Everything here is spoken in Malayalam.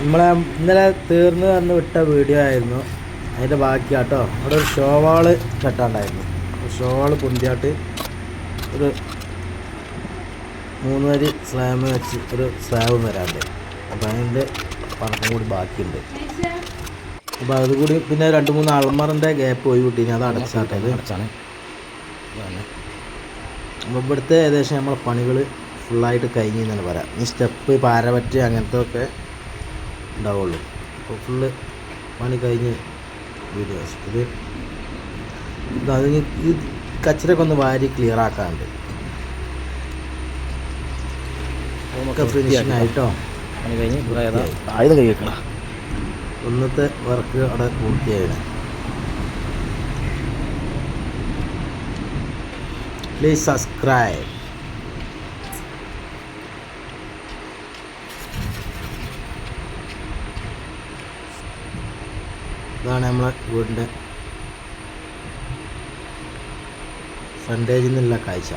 നമ്മളെ ഇന്നലെ തീർന്നു തന്നു വിട്ട വീഡിയോ ആയിരുന്നു. അതിന്റെ ബാക്കി കേട്ടോ അവിടെ ഒരു ഷോവാൾ കെട്ടാണ്ടായിരുന്നു. ഷോവാൾ പൊന്തിയാട്ട് ഒരു മൂന്ന് വരി സ്ലാമ് വെച്ച് ഒരു സ്ലാബും വരാണ്ട്. അപ്പം അതിന്റെ പണക്കം കൂടി ബാക്കിയുണ്ട്. അപ്പോൾ അത് കൂടി പിന്നെ രണ്ട് മൂന്ന് അൾമറിന്റെ ഗ്യാപ്പ് പോയി കിട്ടി അത് അടച്ചാട്ടത്. അടച്ചാണ്. അപ്പോൾ ഇവിടുത്തെ ഏകദേശം നമ്മളെ പണികൾ ഫുള്ളായിട്ട് കഴിഞ്ഞു എന്നാണ് പറയാം. ഈ സ്റ്റെപ്പ് പാരപറ്റ് അങ്ങനത്തെ ഒക്കെ ഉണ്ടാവുള്ളൂ. അപ്പോൾ ഫുള്ള് പണി കഴിഞ്ഞ് വീഡിയോസ് ഇത് അതിന് ഈ കച്ചറൊക്കെ ഒന്ന് വാരി ക്ലിയർ ആക്കാറുണ്ട് ഒക്കെ ഫിനിഷിങ് ആയിട്ടോ? പണി കഴിഞ്ഞ് ഇവിടെ ഏതാ ആയുധം കൈ വെക്കണം? വർക്ക് അവിടെ പൂർത്തിയായിരുന്നു പ്ലീസ് സബ്സ്ക്രൈബ് ഇതാണ് നമ്മളെ വീടിന്റെ ഫ്രണ്ടേജിൽ നിന്നുള്ള കാഴ്ച.